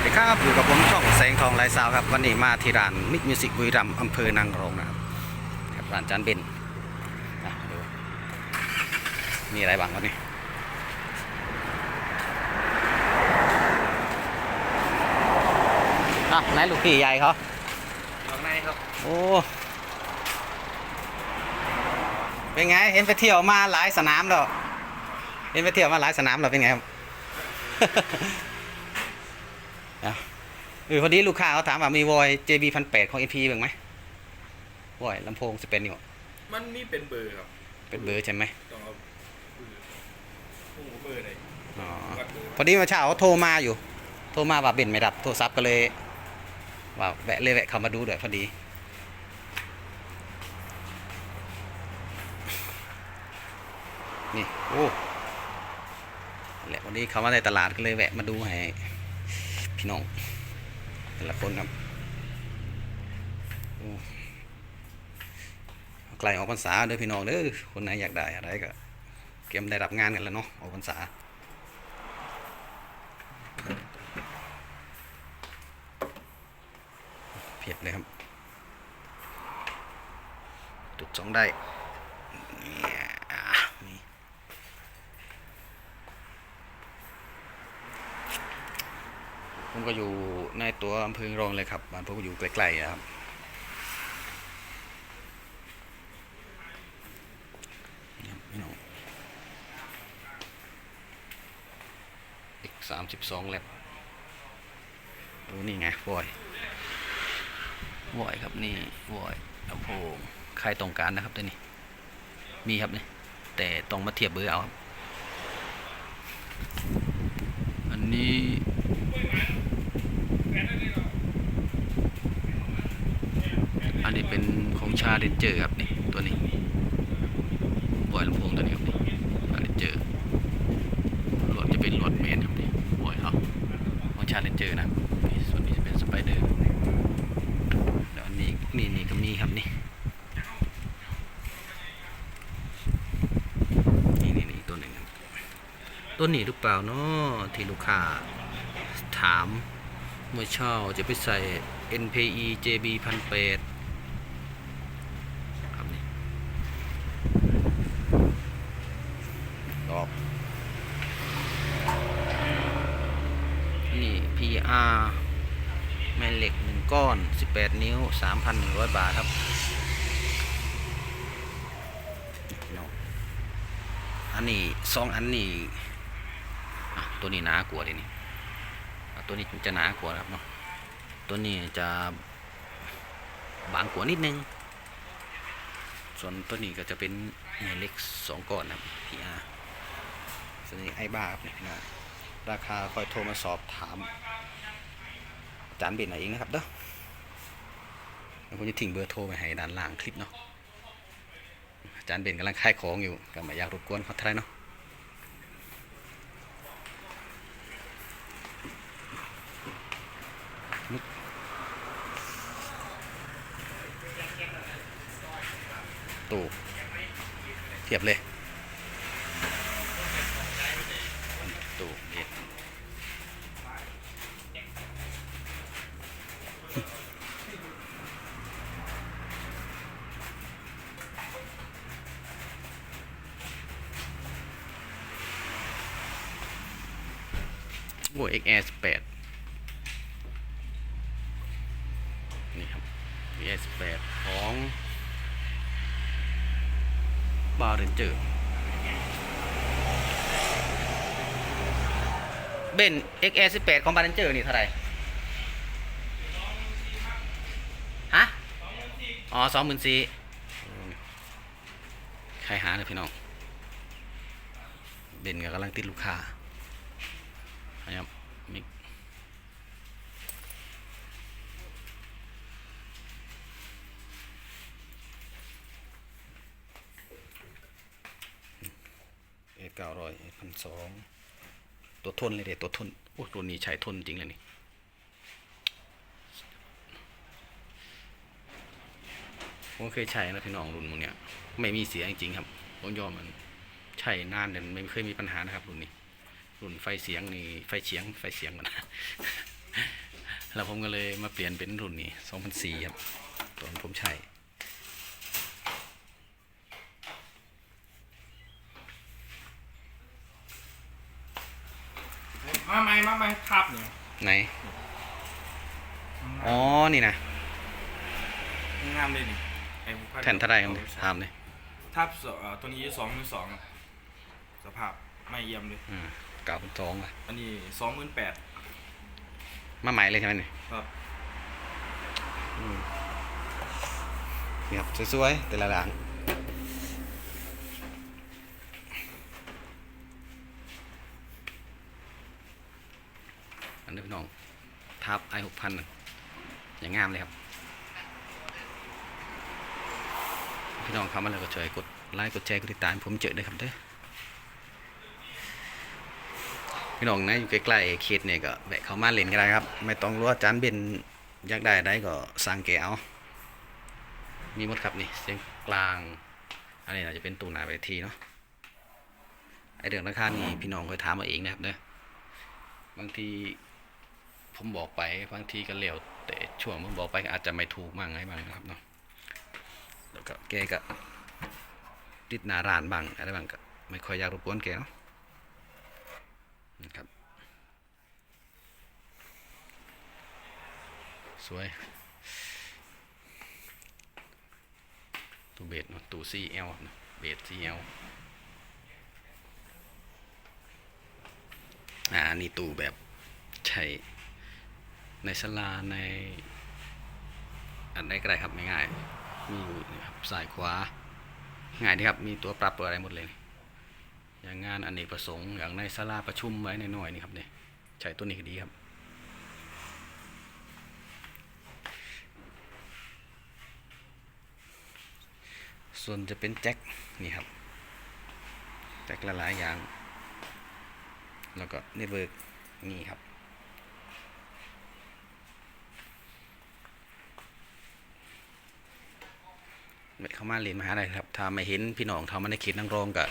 วัสดีครับ อยู่กับผมช่องแสงทองลายสาวครับ วันนี้มาที่ร้านมิกมิวสิกบุรีรัมย์อำเภอนางรองนะครับครับร้านจานเบนอะดูมีอะไรบ้างครับนี่อะไหนลูกพี่ใหญ่เขาข้างในครับ โอ้เป็นไงเห็นไปเที่ยวมาหลายสนามแล้วเห็นไปเที่ยวมาหลายสนามแล้วเป็นไงครับ อะเออพอดีลูกค้าเขาถามว่ามีวอย JB พันแปดของ AP บ้างไหมวอยลำโพงสิบเป็นนิ้วมันมีเป็นเบอร์ครับเป็นเบอร์ใช่ไหมต้องเอาเบอร์โอ้โหเบอร์ไหนอ๋อวัดเบอร์พอดีเมื่อเช้าเขาโทรมาอยู่ โทรมาว่าเบนไม่รับโทรศัพท์ก็เลยว่าแวะเลยแวะเข้ามาดูด้วยพอดี นี่ โอ้แหละวันนี้เขามาในตลาดก็เลยแวะมาดูให้ พี่น้องแต่ละคนครับไกลออกพรรษาเด้อพี่น้องเด้อคนไหนอยากได้อะไรก็เตรียมได้รับงานกันแล้วเนาะออกพรรษาเพียบเลยครับจุดสองได้เนี่ยอะนี่ ผมก็อยู่ในตัวอำเภอรองเลยครับบ้านผมก็อยู่ใกล้ๆนะครับ อีกสามสิบสองแล็บดูนี่ไงบอยวอยครับนี่วอยลำโพงใครต้องการนะครับตัวนี้ มีครับนี่แต่ต้องมาเทียบเบอร์เอาครับาเรนเจอร์ครับนี่ตัวนี้บอยลำโพงตัวนี้ครับนี่ชาเรนเจอร์หลวดจะเป็นหลวดเมนครับนี่บอยเขาของชาเรนเจอร์นะนส่วนนี้จะเป็นสไปเดอร์แล้วนี่มีนี่ก็มีครับนี่นี่นี่นตัวหนึ่งครับตัวนี้หรือเปล่าเนาะที่ลูกค้าถามเมื่อเช่าจะไปใส่ NPE JB 1 8 0 0 ก้อน 18 นิ้ว 3,100 บาทครับอันนี้สองอันนี้ตัวนี้หนากว่าดินี่ตัวนี้จะหนากว่าครับเนาะตัวนี้จะบางกว่านิดนึง ส่วนตัวนี้ก็จะเป็นเล็กสองก้อนนะครับ PR ส่วนนี้ไอ้บ้าครับเนี่ยราคาคอยโทรมาสอบถาม จานเบ็ดไหนเองนะครับเด้อผมจะทิ้งเบอร์โทรไปให้ด้านล่างคลิปเนาะอาจารย์เบนกำลังขายของอยู่ก็ไม่อยากรบกวนเขาเท่าไรเนาะตูเทียบเลยตู้เบ็ด โอ้ XR 18นี่ครับ XR 18ของบาร์เรนเจอร์เบน XR 18ของบาร์เรนเจอร์นี่เท่าไหร่ฮะอ๋อสองหมื่นสี่ใครหาเลยพี่น้อง เบนก็กำลังติดลูกค้า นะครับมิกเอเก้าร้อยพันสองตัวทนเลยเด็ตัวทนโอ้ตัวนี้ใช้ทนจริงเลยนี่ผมเคยใช้นะพี่น้องรุ่นมึงเนี้ยไม่มีเสียจริงๆครับผมยอมมันใช้นานแต่ไม่เคยมีปัญหานะครับรุ่นนี้ รุ่นไฟเสียงนี่ไฟเสียงไฟเสียงมันแล้วผมก็เลยมาเปลี่ยนเป็นรุ่นนี้2004ครับตอนผมใช้มาไหมมาไหมทับเนี่ยไหน อ๋อ นี่นะงามเลยนี่ไอ้พัแผ่นเท่าไหรครับเนี่ยถามเลยทับสเอ่อตัวนี้สองหมื่นสองอะสภาพไม่เยี่ยมเลยอ่า เก่าเป็นสองอะอันนี้สองหมื่นแปดมาใหม่เลยใช่ไหมเนี่ยครับนี่ครับสวยๆแต่ละหลังอันนี้พี่น้องทับไอหกพันอย่างงามเลยครับ พี่น้องเข้ามาแล้วก็ช่วยกดไลค์กดแชร์กดติดตามให้ผมเจอด้วยครับเด้อ พี่น้องนะอยู่ใกล้ๆเขตเนี่ยก็แวะเข้ามาเล่นก็ได้ครับ ไม่ต้องรู้ว่าจานเบนอยากได้ได้ก็สั่งแกเอา มีหมดครับนี่เสียงกลาง อันนี้อาจจะเป็นตูนาไปทีเนาะไอเรื่องราคานี่พี่น้องคอยถามมาเองนะครับเด้อบางทีผมบอกไปบางทีก็เหลวแต่ช่วงผมบอกไปอาจจะไม่ถูกมั่งไงบ้างนะครับเนาะแล้วก็แกก็ติดหนาร้านบ้างอะไรบ้างก็ไม่ค่อยอยากรบกวนแกเนาะ นะครับ สวยตู้เบสเนาะตู้ CL เนาะเบส CL อ่าอันนี่ตู้แบบใช้ในสลาใน อันไหนก็ได้ครับง่ายๆมีอยู่ครับซ้ายขวา ง่ายดีครับ มีตัวปรับตัวอะไรหมดเลย อย่างงานอนเนกประสงค์อย่างในสลาประชุมไว้ในหน่อยนี่ครับเนี่ยใช้ตัวนี้ก็ดีครับ ส่วนจะเป็นแจ็คนี่ครับแจ็คละหลายอย่าง แล้วก็เน็ตเวิร์กนี่ครับเม็ดเข้ามาเรียนมหาลัยครับ ถ้าไม่เห็นพี่น้องทำมาในเขตนางรองก็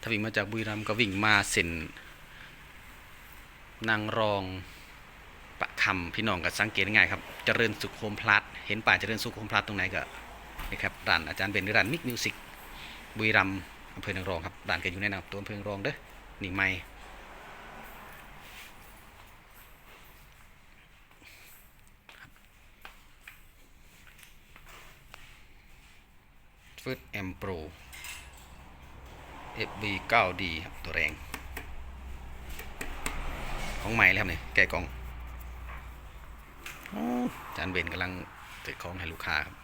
ถ้าวิ่งมาจากบุรีรัมย์ก็วิ่งมาเส้นนางรองประคำพี่น้องก็สังเกตง่ายครับเจริญสุขโฮมพลัสเห็นป่าเจริญสุขโฮมพลัสตรงไหนก็นะครับร้านอาจารย์เบนหรือร้านมิกมิวสิกบุรีรัมย์อำเภอนางรองครับร้านก็อยู่ในนามตัวอำเภอนางรองเด้อนี่ไม่ฟืดแอมโปร FB 9D ครับตัวแรง ของใหม่แล้วครับเนี่ยแกะกล่องจารย์เบนกำลังเติดของให้ลูกค้าครับ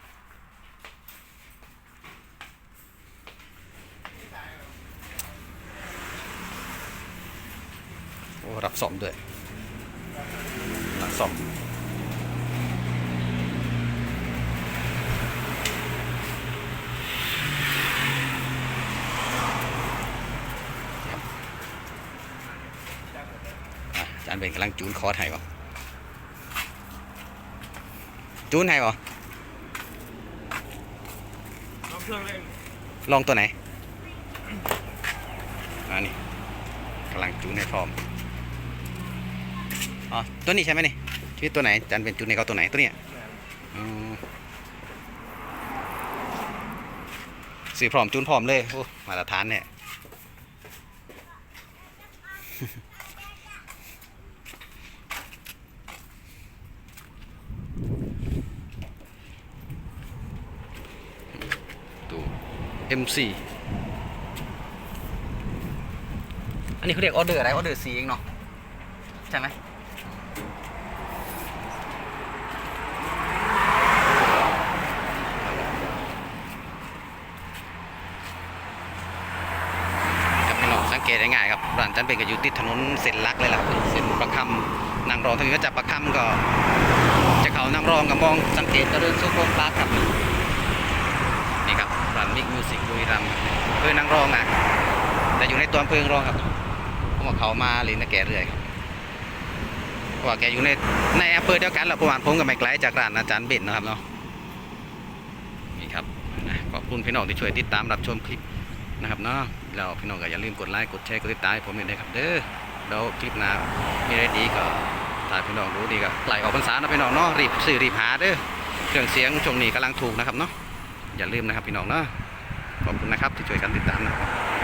โอ้รับซ่อมด้วยรับซ่อมครับอะอาจารย์ เบนกำลังจูนคอร์สให้ก่จูนให้ก่อนน้องเครื่องเล่นลองตัวไหนอันนี้กำลังจูนให้พร้อมอ๋อตัวนี้ใช่ไหมนี่ชื่อตัวไหนอาจันเป็นจูนในเขาตัวไหนตัวเนี้ยสื่อพร้อมจูนพร้อมเลยโอ้มาตรฐานเนี่ย M4 อันนี้เขาเรียกออเดอร์อะไรออเดอร์สีเองเนาะใช่ไหมสังเกตง่ายๆครับร้านจันเป็นก็อยู่ติดถนนเส้นลักเลยล่ะเส้นประคำนางรองถ้าเกิดจะประคำก็ จะเขานางรองกับมองสังเกตจะเรื่องสุกลงปลาครับ สิงห์บุรีรัมย์อำเภอนั่งรองนะแต่อยู่ในตัวเพื่อนงรองครับผมว่าเขามาหลินนะแกเรื่อยครับเพาะว่าแกอยู่ในในอำเภอเดียวกันเราประมาณผมกับไม่ไกลจากร้านอาจารย์เบนนะครับเนาะนี่ครับขอบคุณพี่น้องที่ช่วยติดตามรับชมคลิปนะครับเนาะแล้วพี่น้องก็อย่าลืมกดไลค์กดแชร์กดติดตามผมด้วยนะครับเด้อแล้วคลิปน้ามีอะไรดีก็ถ่ายพี่น้องรู้ดีก็ไหลออกพรรษานะพี่น้องเนาะรีบซื้อรีบหาเด้อเครื่องเสียงช่วงนี้กำลังถูกนะครับเนาะอย่าลืมนะครับพี่น้องเนาะ ขอบคุณนะครับที่ช่วยกันติดตามนะครับ